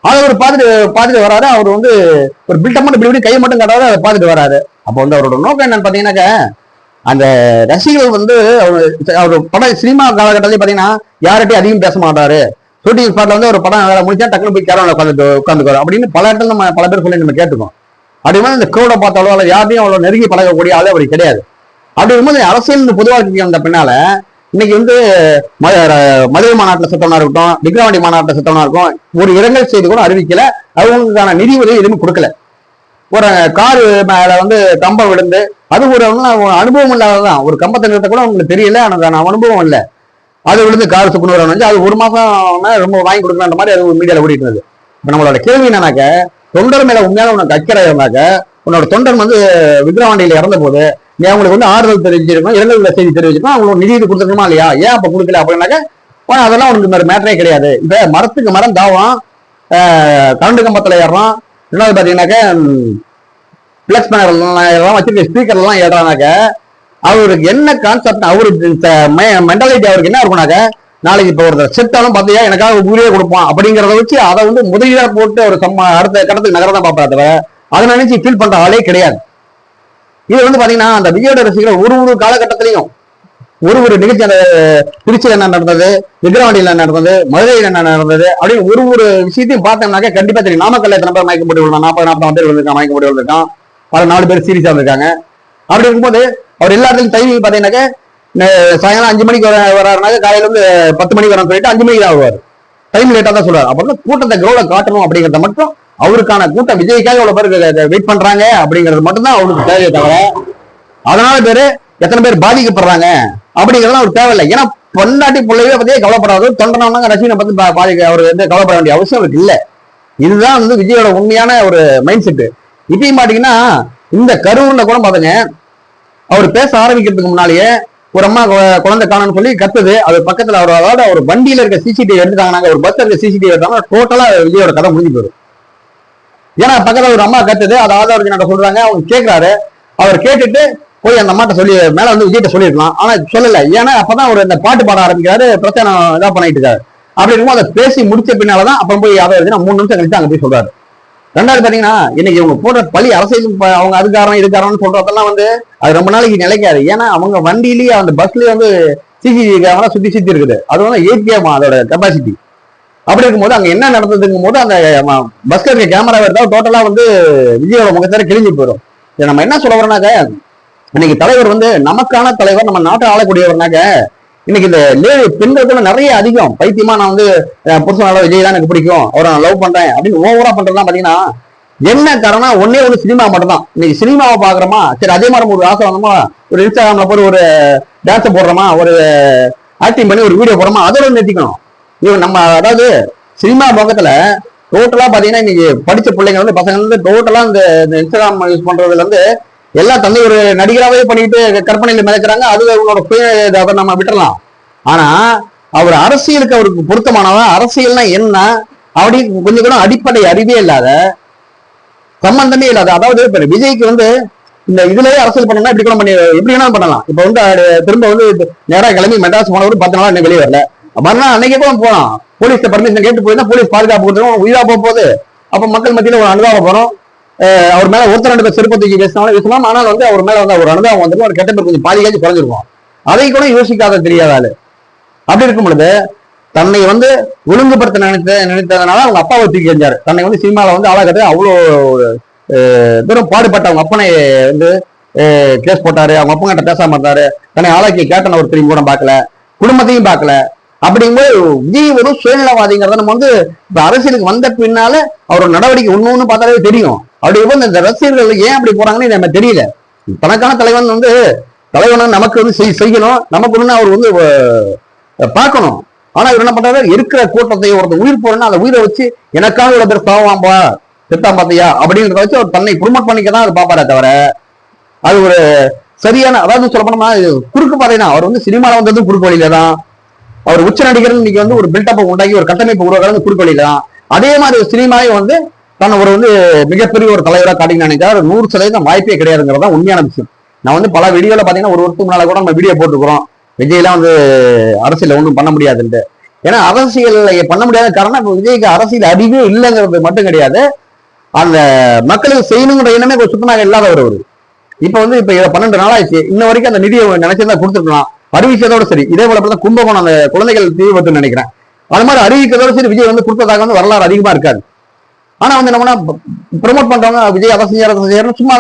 அதை அவர் பார்த்துட்டு பார்த்துட்டு வராரு. அவர் வந்து ஒரு பில்டப் மட்டும் இப்படி கையை மட்டும் காட்டாரு அதை பார்த்துட்டு வராரு. அப்போ வந்து அவரோட நோக்கம் என்னன்னு பாத்தீங்கன்னாக்க அந்த ரசிகர்கள் வந்து அவர் அவர் படம் சினிமா காலகட்டத்திலே பாத்தீங்கன்னா யார்கிட்டயும் அதிகம் பேச மாட்டாரு. ஷூட்டிங் ஸ்பாட்ல வந்து ஒரு படம் வேலை முடிச்சா டக்குனு போய் கேரளா உட்காந்து உட்காந்துக்குவார் அப்படின்னு பல இடத்துல நம்ம பல பேர் சொல்லி நம்ம கேட்டுக்கோம் அப்படி மாதிரி இந்த கூட பார்த்தாலோ அல்ல யாரையும் அவ்வளோ நெருங்கி பழகக்கூடிய ஆளே அப்படி கிடையாது. அப்படி இருக்கும்போது அரசியல் பொதுவாக வந்த பின்னால இன்னைக்கு வந்து மதுரை மாநாட்டில் சுத்தவனா இருக்கட்டும் விக்ரவாண்டி மாநாட்டில் சுத்தவனா இருக்கும் ஒரு இரங்கல் செய்தி கூட அறிவிக்கல. அவங்களுக்கான நிதி உதவி எதுவுமே கொடுக்கல. ஒரு காரு மேல வந்து கம்பம் விழுந்து அது ஒரு அனுபவம் இல்லாததான் ஒரு கம்பத்தை நிறுத்த கூட அவங்களுக்கு தெரியல அதுக்கான அனுபவம் இல்லை. அது விழுந்து கார் சுக்குனு வந்து அது ஒரு மாசம் ரொம்ப வாங்கி கொடுக்கலான்ற மாதிரி அது மீடியால ஓடிட்டு இருந்தது. இப்ப நம்மளோட கேள்வி என்னன்னாக்க தொண்டர் மேல உண்மையால உனக்கு அக்கறை இருந்தாக்க உன்னோட தொண்டன் வந்து விக்ரவாண்டியில இறந்த போது நீ அவங்களுக்கு வந்து ஆறுதல் தெரிவிச்சிருக்கணும் இரங்கல் செய்தி தெரிவிச்சிருக்கணும் அவங்களுக்கு நிதி இது கொடுத்துருக்கணுமா இல்லையா? ஏன் அப்ப கொடுக்கல அப்படின்னாக்க அதெல்லாம் உனக்கு இந்த மேட்டரே கிடையாது. இப்ப மரத்துக்கு மரம் தாவம் கரண்டு கம்பத்துல ஏறுறோம் ரெண்டாவது பார்த்தீங்கன்னாக்கா பிளஸ் பேனர்லாம் வச்சிருக்க ஸ்பீக்கர்லாம் ஏறானாக்க அவருக்கு என்ன கான்செப்ட் அவருக்கு மென்டாலிட்டி அவருக்கு என்ன இருக்கும்னாக்க நாளைக்கு இப்போ ஒரு செத்தாலும் பார்த்தியா எனக்காக ஊரே கொடுப்பான் அப்படிங்கிறத வச்சு அதை வந்து முதலீடாக போட்டு ஒரு சம்ம அடுத்த கட்டத்துக்கு நகர தான் பார்ப்பாரு தவிர அதை நினைச்சு ஃபீல் பண்ற ஆளே கிடையாது. இது வந்து பாத்தீங்கன்னா அந்த விஜயோட ரசிகர்கள் ஒரு ஒரு காலகட்டத்திலையும் ஒரு ஒரு நிகழ்ச்சி அந்த திருச்சியில் என்ன நடந்தது விக்ரவாண்டியில் என்ன நடந்தது மதுரையில் என்ன நடந்தது அப்படின்னு ஒரு ஒரு விஷயத்தையும் பார்த்தோம்னாக்க கண்டிப்பா தெரியும். நாமக்கல்ல எத்தனை பேர் மயக்க போட்டு நாற்பது நாற்பது பேர் விழுந்திருக்கான் மயக்க போட்டு விழுந்திருக்கான் பல நாலு பேர் சீரியஸா இருந்திருக்காங்க அப்படி இருக்கும்போது அவர் எல்லா இடத்துலையும் டைமிங் பார்த்தீங்கன்னாக்க சாயங்காலம் அஞ்சு மணிக்கு வர வராருனாக்க காலையில இருந்து பத்து மணிக்கு வரணும்னு சொல்லிட்டு அஞ்சு மணிக்கு தான் வருவார். டைம் லேட்டாக தான் சொல்லுவார். அப்புறம் கூட்டத்தை கௌரவ காட்டணும் அப்படிங்கிறத மட்டும் அவருக்கான கூட்டம் விஜய்க்காக இவ்வளவு பேர் வெயிட் பண்றாங்க அப்படிங்கிறது மட்டும்தான் அவருக்கு தேவையே தவிர அதனால பேரு எத்தனை பேர் பாதிக்கப்படுறாங்க? அப்படிங்கறதுலாம் அவர் தேவையில்லை. ஏன்னா பொண்டாட்டி பிள்ளைவே பத்தியே கவலைப்படாது. தொண்டனவனாங்க ரசிகனை பத்தி பாதிக்க அவர் வந்து கவலைப்பட வேண்டிய அவசியம் அவருக்கு இல்ல. இதுதான் வந்து விஜயோட உண்மையான ஒரு மைண்ட் செட் இப்பயும் பாத்தீங்கன்னா இந்த கருவுல கூட பாருங்க அவர் பேச ஆரம்பிக்கிறதுக்கு முன்னாலேயே ஒரு அம்மா குழந்தை காணும்னு சொல்லி கத்துது. அது பக்கத்துல அவர் அதாவது ஒரு வண்டியில இருக்க சிசிடிவி எடுத்துட்டாங்க ஒரு பஸ்ல இருக்க சிசிடிவி எடுத்தாங்க டோட்டலா விஜயோட கதை முடிஞ்சு போயிடும். ஏன்னா பக்கத்துல ஒரு அம்மா கத்துது. அது ஆதார் சொல்றாங்க. அவங்க கேட்கிறாரு அவர் கேட்டுட்டு போய் அந்த அம்மாட்ட சொல்லி மேல வந்து விஜய்கிட்ட சொல்லிருக்கலாம். ஆனா சொல்லல. ஏன்னா அப்பதான் அவர் இந்த பாட்டு பாட ஆரம்பிக்கிறாரு பிரச்சனை இதா பண்ணிட்டு இருக்காரு. அப்படி இருக்கும்போது அதை பேசி முடிச்ச பின்னாலதான் அப்புறம் போய் அதை எழுதினா மூணு நிமிஷம் கழிச்சு அங்க போய் சொல்றாரு. ரெண்டாவது பாத்தீங்கன்னா இன்னைக்கு இவங்க போடுற பழி அரசியல் ப- அவங்க அதுக்காரன் காரணம்னு சொல்றதெல்லாம் வந்து அது ரொம்ப நாளைக்கு நிலைக்காது. ஏன்னா அவங்க வண்டியிலேயே அந்த பஸ்லயே வந்து சிசிடிவி கேமரா சுத்தி சுத்தி இருக்குது. அது வந்து எயிட் அதோட கெப்பாசிட்டி அப்படி இருக்கும்போது அங்க என்ன நடந்ததுங்கும் போது அந்த பஸ்ல இருக்க கேமரா எடுத்தா டோட்டலா வந்து விஜயோட முகத்தார கிழிஞ்சு போயிடும். இதை நம்ம என்ன சொல்ல வரோம்னாக்க இன்னைக்கு தலைவர் வந்து நமக்கான தலைவர் நம்ம நாட்டை ஆளக்கூடியவர்னாக்க இன்னைக்கு இந்த லேடி பெண்களுக்குள்ள நிறைய அதிகம். பைத்தியமா நான் வந்து புருஷனால விஜய் தான் எனக்கு பிடிக்கும். அவரை நான் லவ் பண்றேன். அப்படின்னு ஓவரா பண்றதுலாம் பாத்தீங்கன்னா என்ன காரணம் ஒன்னே ஒன்று சினிமா மட்டும் தான் இன்னைக்கு சினிமாவை பாக்குறோமா? சரி அதே மாதிரி ஒரு ஆசை வந்தோமா? ஒரு இன்ஸ்டாகிராம்ல போய் ஒரு டான்ஸ் போடுறோமா? ஒரு ஆக்டிங் பண்ணி ஒரு வீடியோ போடுறோமா? அதோட நிறுத்திக்கணும். இவன் நம்ம அதாவது சினிமா முகத்துல டோட்டலா பாத்தீங்கன்னா இன்னைக்கு படிச்ச பிள்ளைங்க வந்து பசங்க வந்து டோட்டலா இந்த இந்த இன்ஸ்டாகிராம் யூஸ் பண்றதுல இருந்து எல்லாம் தந்தை ஒரு நடிகராகவே பண்ணிட்டு கற்பனையில மிதக்கிறாங்க. அது அவங்களோட சுய அதை நம்ம விட்டுறலாம். ஆனா அவர் அரசியலுக்கு அவருக்கு பொருத்தமானவன் அரசியல்னா என்ன? அப்படி கொஞ்சம் கூட அடிப்படை அறிவே இல்லாத சம்பந்தமே இல்லாத அதாவது இப்ப விஜய்க்கு வந்து இந்த இதுலயே அரசியல் பண்ணணும்னா இப்படி கூட பண்ணி எப்படி வேணாலும் பண்ணலாம். இப்ப வந்து திரும்ப வந்து நேரா கிளம்பி மெட்ராஸ் போனவர் பத்து நாளா இன்னும் வெளியே வரல. மறுநாள் அன்னைக்கே கூட போலாம். போலீஸ் பர்மிஷன் கேட்டு போயிருந்தா போலீஸ் பாதுகாப்பு கொடுத்துரும் உயிரா போக போகுது. அப்ப மக்கள் மத்தியில ஒரு அனுதாபம் வரும். அவர் மேல ஒருத்தர் ரெண்டு பேர் செருப்பை தூக்கி பேசினாலும் பேசலாம் ஆனால் வந்து அவர் மேல வந்து அவர் அனுபவம் வந்துடும் ஒரு கெட்ட பேர் கொஞ்சம் பாதிக்காச்சும் குறைஞ்சிருக்கும். அதை கூட யோசிக்காத தெரியாத ஆளு. அப்படி இருக்கும் பொழுது தன்னை வந்து ஒழுங்குபடுத்த நினைத்த நினைத்ததுனால அவங்க அப்பாவை தூக்கி எறிஞ்சாரு. தன்னை வந்து சினிமாவில் வந்து ஆளாகிறது அவ்வளோ தூரம் பாடுபட்ட அவங்க அப்பனை வந்து கேஸ் போட்டாரு. அவங்க அப்பங்கிட்ட பேசாம இருந்தாரு. தன்னை ஆளாக்கி கேட்டன் ஒரு திரும்பி கூட பார்க்கல. குடும்பத்தையும் பார்க்கல. அப்படிங்கும்போது விஜய் ஒரு சுயநலவாதிங்கிறத நம்ம வந்து இப்ப அரசியலுக்கு வந்த பின்னால அவரோட நடவடிக்கை ஒண்ணு ஒண்ணு பார்த்தாலே தெரியும். அப்படி இருக்கும் இந்த ரசிகர்கள் ஏன் அப்படி போறாங்கன்னு நம்ம தெரியல. தனக்கான தலைவன் வந்து தலைவனை நமக்கு வந்து செய்- செய்யணும். நமக்கு ஒன்று அவர் வந்து பார்க்கணும். ஆனா இவர் என்ன பண்றாரு? இருக்கிற கூட்டத்தை ஒருத்தர் உயிர் போறேன்னா அந்த உயிரை வச்சு எனக்காக இவ்வளவு பேர் சாவாம்பா செத்தான் பார்த்தியா அப்படின்றத வச்சு அவர் தன்னை ப்ரொமோட் பண்ணிக்க தான் அது பாப்பாரே தவிர அது ஒரு சரியான அதாவது சொல்ல போனோம்னா குறுக்கு பாதை தான் அவர் வந்து சினிமால வந்தது குறுக்கு வழியில தான் அவர் உச்ச நடிகர் இன்னைக்கு வந்து ஒரு பில்டப்பை உண்டாக்கி ஒரு கட்டமைப்பு உருவாக்குறது குறுக்கு வழியில தான் அதே மாதிரி ஒரு சினிமாவே வந்து தன்னை ஒரு வந்து மிகப்பெரிய ஒரு தலைவராக காட்டிங்க நினைக்கிறார் நூறு சதவீதம் வாய்ப்பே கிடையாதுங்கிறது தான் உண்மையான விஷயம். நான் வந்து பல வீடியோவில் பார்த்தீங்கன்னா ஒரு வருஷத்துக்கு முன்னால கூட நம்ம வீடியோ போட்டுக்கிறோம் விஜய்லாம் வந்து அரசியல் ஒன்றும் பண்ண முடியாதுன்ட்டு. ஏன்னா அரசியல் பண்ண முடியாத காரணம் விஜய்க்கு அரசியல் அறிவே இல்லைங்கிறது மட்டும் கிடையாது. அந்த மக்களுக்கு செய்யணுங்கிற எண்ணமே சுத்தமாக இல்லாதவர் அவர். இப்போ வந்து இப்போ இதை பன்னெண்டு நாள் ஆயிடுச்சு இன்ன வரைக்கும் அந்த நிதியை நினைச்சிருந்தா கொடுத்துருக்கலாம். அறிவிச்சதோட சரி. இதே போல பார்த்தா கும்பகோணம் அந்த குழந்தைகள் தீவிபத்துன்னு நினைக்கிறேன். அது மாதிரி அறிவிக்கிறதோட சரி விஜய் வந்து கொடுத்ததாக வந்து வரலாறு அதிகமா இருக்காது. ஆனா வந்து என்னன்னா ப்ரொமோட் பண்றவங்க விஜய் அதை செஞ்சார் அதை செஞ்சாரு சும்மா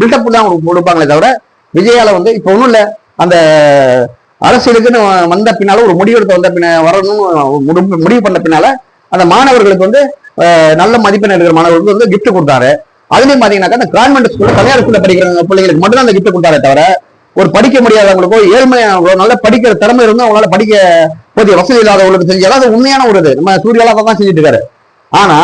பில்டப் தான் அவங்களுக்கு கொடுப்பாங்களே தவிர விஜயால வந்து இப்ப ஒண்ணும் இல்ல. அந்த அரசியலுக்குன்னு வந்த பின்னால ஒரு முடிவெடுத்து வந்த பின்ன வரணும்னு முடிவு பண்ண பின்னால அந்த மாணவர்களுக்கு வந்து நல்ல மதிப்பெண் எடுக்கிற மாணவர்களுக்கு வந்து கிஃப்ட் கொடுத்தாரு. அதுலயும் பாத்தீங்கன்னாக்கா அந்த கான்வென்ட் ஸ்கூல்ல தனியார் ஸ்கூல்ல படிக்கிற பிள்ளைங்களுக்கு மட்டும் தான் அந்த கிஃப்ட் கொடுத்தாரே தவிர ஒரு படிக்க முடியாதவங்களுக்கோ ஏழ்மையானவங்களோ நல்ல படிக்கிற திறமை இருந்தும் அவங்களால படிக்க போதிய வசதி இல்லாதவங்களுக்கு செஞ்சாலும் அது உண்மையான ஒரு இது. நம்ம சூர்யாலா தான் செஞ்சுட்டு இருக்காரு. ஆனா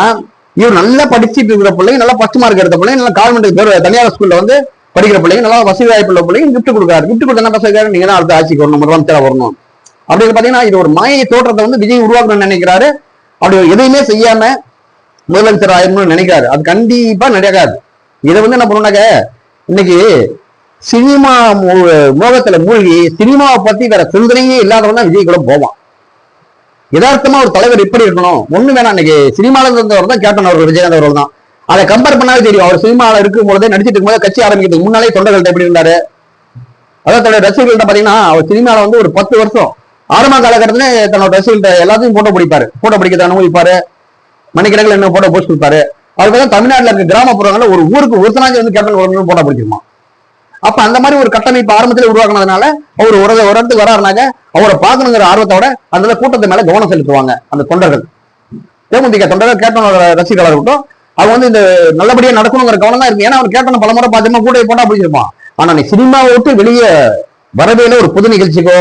இவர் நல்லா படிச்சுட்டு இருக்கிற பிள்ளைங்க நல்லா ஃபர்ஸ்ட் மார்க் எடுத்த பிள்ளைங்க நல்லா கான்வென்ட் பேர் தனியார் ஸ்கூல்ல வந்து படிக்கிற பிள்ளைங்க நல்லா வசதி வாய்ப்பு உள்ள பிள்ளைங்க கிஃப்ட் கொடுக்காரு கிஃப்ட் கொடுத்து என்ன பசங்க நீங்க தான் அடுத்த ஆட்சிக்கு வரணும் முதலமைச்சரா வரணும். அப்படின்னு பாத்தீங்கன்னா இது ஒரு மாயை தோற்றத்தை வந்து விஜய் உருவாக்கணும்னு நினைக்கிறாரு. அப்படி எதையுமே செய்யாம முதலமைச்சர் ஆயிரணும்னு நினைக்கிறாரு. அது கண்டிப்பா நடக்காது. இதை வந்து என்ன பண்ணுனாக்க இன்னைக்கு சினிமா மூ- மோகத்துல மூழ்கி சினிமாவை பத்தி வேற சிந்தனையே இல்லாதவன் தான் விஜய் கூட போவான். யதார்த்தமா ஒரு தலைவர் எப்படி இருக்கணும். ஒண்ணு வேணாம் இன்னைக்கு சினிமால இருந்தவர் தான் கேப்டன் அவர் விஜயகாந்த் அவர்கள் தான். அதை கம்பேர் பண்ணாலே தெரியும். அவர் சினிமால இருக்கும் பொழுதே நடிச்சிட்டு இருக்கும்போது கட்சி ஆரம்பிக்கிறதுக்கு முன்னாலே தொண்டர்கள்ட்ட எப்படி இருந்தாரு? அதாவது தன்னுடைய ரசிகர்கள்ட்ட பாத்தீங்கன்னா அவர் சினிமால வந்து ஒரு பத்து வருஷம் ஆரம்ப காலகட்டத்துல தன்னோட ரசிகர்கள்ட்ட எல்லாத்தையும் போட்டோ பிடிப்பாரு. போட்டோ பிடிக்க அனுபவிப்பாரு. மணிக்கணக்கில் என்ன போட்டோ போஸ்ட் கொடுப்பாரு. அவருக்கு தான் தமிழ்நாட்டுல இருக்க கிராமப்புறங்கள்ல ஒரு ஊருக்கு ஒருத்தனாச்சும் வந்து கேப்டன் போட்டோ பிடிச்சிருமா அப்ப அந்த மாதிரி ஒரு கட்டமைப்பு ஆரம்பத்தில் உருவாக்குனதுனால அவர் ஒரு ஒரு இடத்துக்கு வராருனாக்க அவரை பார்க்கணுங்கிற ஆர்வத்தோட அந்த கூட்டத்து மேல கவனம் செலுத்துவாங்க அந்த தொண்டர்கள். தேமுதிக தொண்டர்கள் கேட்டனோட ரசிகர்களாக இருக்கட்டும் அவங்க வந்து இந்த நல்லபடியா நடக்கணுங்கிற கவனம் தான் இருக்கு. ஏன்னா அவர் கேட்டன பல முறை பார்த்தோமா கூட போட்டா பிடிச்சிருப்பான். ஆனா நீ சினிமாவை விட்டு வெளியே வரவேல ஒரு புது நிகழ்ச்சிக்கோ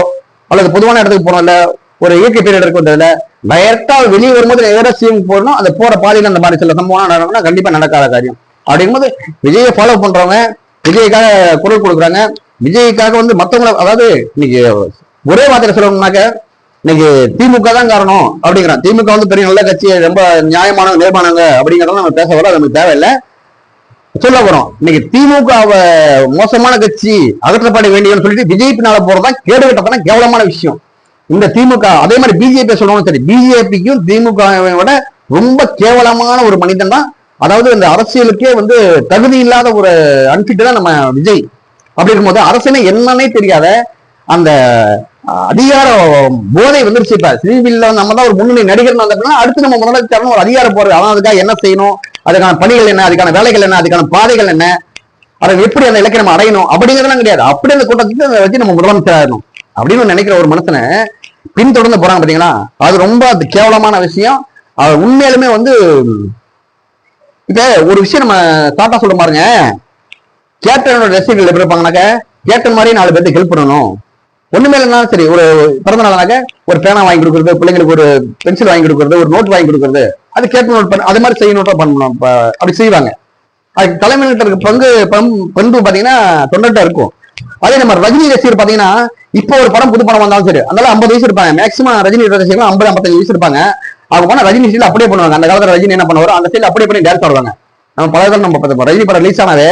அல்லது பொதுவான இடத்துக்கு போனோம் ஒரு இயற்கை பேரிடருக்கு வந்ததுல டைரக்டா வெளியே வரும்போது நேரா சிஎம் போடணும் அந்த போற பாதையில அந்த மாதிரி சில சம்பவம் நடக்கணும்னா கண்டிப்பா நடக்காத காரியம். அப்படிங்கும்போது விஜயை ஃபாலோ பண்றவங்க விஜய்க்காக குரல் கொடுக்குறாங்க. விஜய்க்காக வந்து மற்றவங்கள அதாவது இன்னைக்கு ஒரே வார்த்தையில சொல்லணும்னாக்க இன்னைக்கு திமுக தான் காரணம் அப்படிங்கிறான். திமுக வந்து பெரிய நல்ல கட்சி ரொம்ப நியாயமானவங்க நேர்மானவங்க அப்படிங்கிறத நம்ம பேச வர நமக்கு தேவையில்லை. சொல்ல போறோம். இன்னைக்கு திமுக மோசமான கட்சி அகற்றப்பட வேண்டியதுன்னு சொல்லிட்டு விஜய் பின்னால போறதா கேடு கட்டத்தான கேவலமான விஷயம். இந்த திமுக அதே மாதிரி பிஜேபி சொல்லணும்னு சரி பிஜேபிக்கும் திமுக விட ரொம்ப கேவலமான ஒரு மனிதன் தான் அதாவது இந்த அரசியலுக்கே வந்து தகுதி இல்லாத ஒரு அன்பிட்டு தான் நம்ம விஜய். அப்படி இருக்கும்போது அரசியலே என்னன்னே தெரியாத அந்த அதிகார போதை வந்துருச்சு இப்ப. சிவில்ல நம்ம தான் ஒரு முன்னணி நடிகர் வந்தோம்னா அடுத்து நம்ம முதலமைச்சர்னு ஒரு அதிகார போறது அதான் அதுக்காக என்ன செய்யணும்? அதுக்கான பணிகள் என்ன? அதுக்கான வேலைகள் என்ன? அதுக்கான பாதைகள் என்ன? அதை எப்படி அந்த இலக்கை நம்ம அடையணும்? அப்படிங்கிறதுலாம் கிடையாது. அப்படி அந்த கூட்டத்துக்கு அதை வச்சு நம்ம முதலமைச்சர் ஆகணும் அப்படின்னு நினைக்கிற ஒரு மனுஷனை பின்தொடர்ந்து போறாங்க பாத்தீங்களா? அது ரொம்ப அது கேவலமான விஷயம். உண்மையிலுமே வந்து இப்போ ஒரு விஷயம் நம்ம தாத்தா சொல்ல பாருங்க. கேப்டனோட ரசிகர்கள் எப்படி இருப்பாங்கனாக்க கேப்டன் மாதிரி நாலு பேருக்கு ஹெல்ப் பண்ணணும். ஒண்ணுமே இல்லைனாலும் சரி ஒரு பிறந்த நாளாக ஒரு பேனா வாங்கி கொடுக்குறது பிள்ளைங்களுக்கு ஒரு பென்சில் வாங்கி கொடுக்குறது ஒரு நோட் வாங்கி கொடுக்குறது. அது கேட்டு நோட் பண்ண அது மாதிரி செய்யணும் பண்ணணும். அப்படி செய்வாங்க. அதுக்கு தலைமையிட்ட பங்கு பம்- பண்பு பாத்தீங்கன்னா தொண்டர்கிட்ட இருக்கும். அதே நம்ம ரஜினி ரசிகர் பாத்தீங்கன்னா இப்போ ஒரு படம் புது படம் வந்தாலும் சரி அதனால ஐம்பது வயசு இருப்பாங்க. மேக்சிமம் ரஜினி ரசிகர்கள் ஐம்பது ஐம்பத்தஞ்சு வயசு இருப்பாங்க. அவங்க போனா ரஜினி ஸ்டைல் அப்படியே பண்ணுவாங்க. அந்த காலத்துல ரஜினி என்ன பண்ணுவாரோ அந்த ஸ்டைல் அப்படியே பண்ணி டான்ஸ் ஆடுவாங்க. நம்ம பல காலம் நம்ம பார்த்திருப்போம். ரஜினி படம் ரிலீஸ் ஆனாவே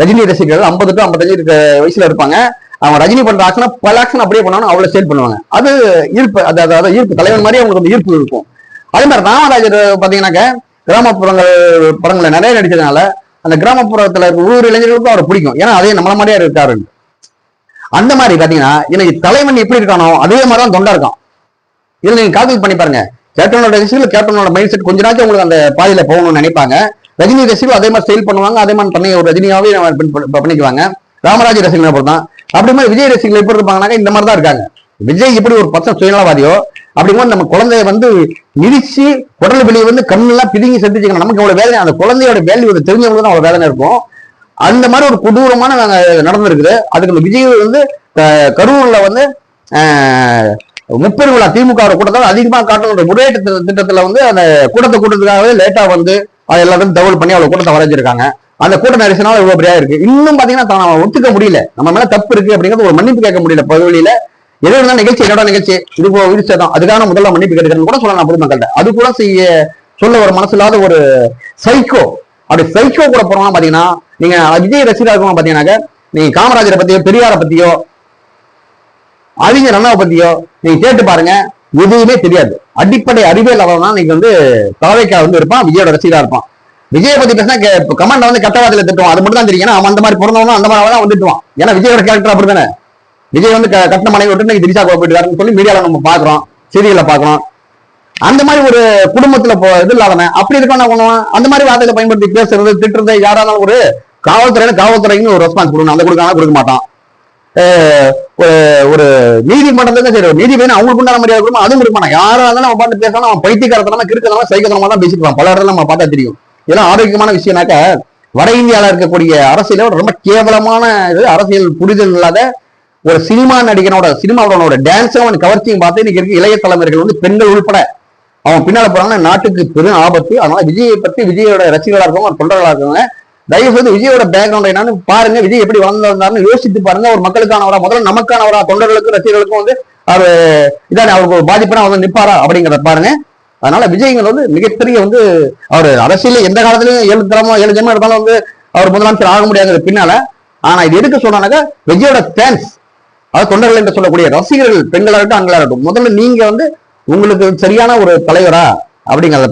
ரஜினி ரசிகர்கள் ஐம்பது டு ஐம்பத்தஞ்சு இருக்க வயசுல இருப்பாங்க. அவங்க ரஜினி பண்ற ஆக்ஷனா பல ஆக்ஷன் அப்படியே பண்ணாலும் அவ்வளவு ஸ்டைல் பண்ணுவாங்க. அது ஈர்ப்பு அது அதாவது ஈர்ப்பு. தலைவன் மாதிரி அவங்களுக்கு அந்த ஈர்ப்பு இருக்கும். அதே மாதிரி ராமராஜர் பாத்தீங்கன்னாக்க கிராமப்புறங்கள் படங்களை நிறைய நடிச்சதுனால அந்த கிராமப்புறத்துல இருக்க இளைஞர்களுக்கும் அவரை பிடிக்கும். ஏன்னா அதே நம்மள மாதிரியே இருக்காரு. அந்த மாதிரி பாத்தீங்கன்னா இன்னைக்கு தலைவன் எப்படி இருக்கானோ அதே மாதிரி தான் தொண்டா இருக்கான். இதுல நீங்க கால்குலேட் பண்ணி பாருங்க. கேப்டனோட ரசிகர்கள் கேப்டனோட மைண்ட் செட் கொஞ்ச நாச்சும் உங்களுக்கு அந்த பாதையில போகணும்னு நினைப்பாங்க. ரஜினி ரசிகர்கள் அதே மாதிரி ஸ்டைல் பண்ணுவாங்க அதே மாதிரி தன்னை ஒரு ரஜினியாவே பண்ணிக்குவாங்க. ராமராஜ் ரசிகர்கள் அப்படி தான் அப்படி மாதிரி விஜய் ரசிகர்கள் எப்படி இருப்பாங்கன்னாக்க இந்த மாதிரி தான் இருக்காங்க. விஜய் எப்படி ஒரு பர்சன் சுயநலவாதியோ அப்படிங்கும்போது நம்ம குழந்தைய வந்து மிதிச்சு குடல் வெளியே வந்து கண்ணெல்லாம் பிதுங்கி செத்துச்சுக்கணும் நமக்கு அவ்வளவு வேதனை அந்த குழந்தையோட வேல்யூ தெரிஞ்சவங்களுக்கு தான் அவ்வளவு வேதனை இருக்கும். அந்த மாதிரி ஒரு கொடூரமான நடந்திருக்குது. அதுக்கு இந்த விஜய் வந்து கரூர்ல வந்து முப்பது முப்பெரும் விழா திமுக கூட்டத்தில் அதிகமாக காட்டணும் முறையீட்டு திட்டத்தில் வந்து அந்த கூட்டத்தை கூட்டத்துக்காகவே லேட்டாக வந்து அது எல்லாரும் தவறு பண்ணி அவ்வளோ கூட்டத்தை வரைஞ்சிருக்காங்க. அந்த கூட்ட நெரிசனால இவ்வளோ பெரியா இருக்கு இன்னும் பாத்தீங்கன்னா தான் ஒத்துக்க முடியல. நம்ம மேல தப்பு இருக்கு அப்படிங்கிறது ஒரு மன்னிப்பு கேட்க முடியல. பகுதியில எது இருந்தாலும் நிகழ்ச்சி என்னோட நிகழ்ச்சி. இது போ- தான் சேதம் அதுக்காக முதல்ல மன்னிப்பு கேட்டுக்கிறேன்னு கூட சொல்லலாம் பொதுமக்கள்கிட்ட. அது கூட செய்ய சொல்ல ஒரு மனசு இல்லாத ஒரு சைக்கோ அப்படி சைக்கோ கூட போகிறோம் பாத்தீங்கன்னா நீங்க அஜய் ரசிகரா இருக்கவங்க பாத்தீங்கன்னாக்க நீங்க காமராஜரை பத்தியோ பெரியாரை பத்தியோ அறிஞர் அண்ணாவை பத்தியோ நீங்க கேட்டு பாருங்க. எதுவுமே தெரியாது. அடிப்படை அறிவியல் அளவுனா நீங்க வந்து தலைவைக்கா வந்து இருப்பான் விஜயோட ரசிகரா இருப்பான். விஜய பத்தி பேசினா கமெண்ட்ல வந்து கட்டவாதத்துல திட்டுவான். அது மட்டும் தான் தெரியும். ஏன்னா அவன் அந்த மாதிரி பிறந்தவனும் அந்த மாதிரி தான் வந்துட்டுவான் ஏன்னா விஜயோட கேரக்டர் அப்படிதானே விஜய் வந்து கட்டண கட்டின மனைவி விட்டு இன்னைக்கு திரிசா போயிட்டு சொல்லி மீடியால நம்ம பாக்குறோம் செய்திகளை பாக்குறோம் அந்த மாதிரி ஒரு குடும்பத்துல போ இது இல்லாதவன் அப்படி இருக்கவன பண்ணுவான் அந்த மாதிரி வார்த்தைகளை பயன்படுத்தி பேசுறது திட்டுறது யாராலும் ஒரு காவல்துறையில காவல்துறைன்னு ஒரு ரெஸ்பான்ஸ் கொடுக்கணும். அந்த கொடுக்காம கொடுக்க மாட்டான். ஒரு ஒரு ஒரு சரி ஒரு நீதிபதி அவங்களுக்கு உண்டான மரியாதை அதுவும் கொடுக்க யாரா இருந்தாலும் அவன் பாட்டு பேசணும் அவன் பைத்தியக்காரத்தனமா கிறுக்கத்தனமா சைக்கத்தனமா தான் பேசிக்கலாம் பல இடத்துல நம்ம பார்த்தா தெரியும். இதெல்லாம் ஆரோக்கியமான விஷயம்னாக்க வட இந்தியாவில் இருக்கக்கூடிய அரசியல ரொம்ப கேவலமான இது அரசியல் புரிதல் இல்லாத ஒரு சினிமா நடிகனோட சினிமாவோட டான்ஸும் அவன் கவர்ச்சியும் பார்த்து இன்னைக்கு இருக்க இளைய தலைமுறைகள் வந்து பெண்கள் உள்பட அவன் பின்னால போறாங்கன்னா நாட்டுக்கு பெரும் ஆபத்து. அதனால விஜயை பத்தி விஜயோட ரசிகர்களா இருக்கவங்க ஒரு தொண்டர்களா இருக்கவங்க தயவு செய்து விஜயோட பேக்ரவுண்ட் என்னன்னு பாருங்க. விஜய் எப்படி வளர்ந்து வந்தாருன்னு யோசித்து பாருங்க. ஒரு மக்களுக்கானவரா முதல்ல நமக்கானவரா தொண்டர்களுக்கும் ரசிகர்களுக்கும் வந்து அவர் இதானே அவருக்கு ஒரு பாதிப்புனா வந்து நிப்பாரா அப்படிங்கிறத பாருங்க. அதனால விஜய்ங்கிறது வந்து மிகப்பெரிய வந்து அவர் அரசியல எந்த காலத்துலயும் ஏழு தரமோ ஏழு ஜென்மம் இருந்தாலும் வந்து அவர் முதலமைச்சர் ஆக முடியாதுங்கிறது பின்னால ஆனா இது எதுக்கு சொன்னாக்க விஜயோட ஃபேன்ஸ் அதாவது தொண்டர்கள் என்று சொல்லக்கூடிய ரசிகர்கள் பெண்களாகட்டும் ஆண்களாகட்டும் முதல்ல நீங்க வந்து உங்களுக்கு சரியான ஒரு தலைவரா அப்படிங்கிறத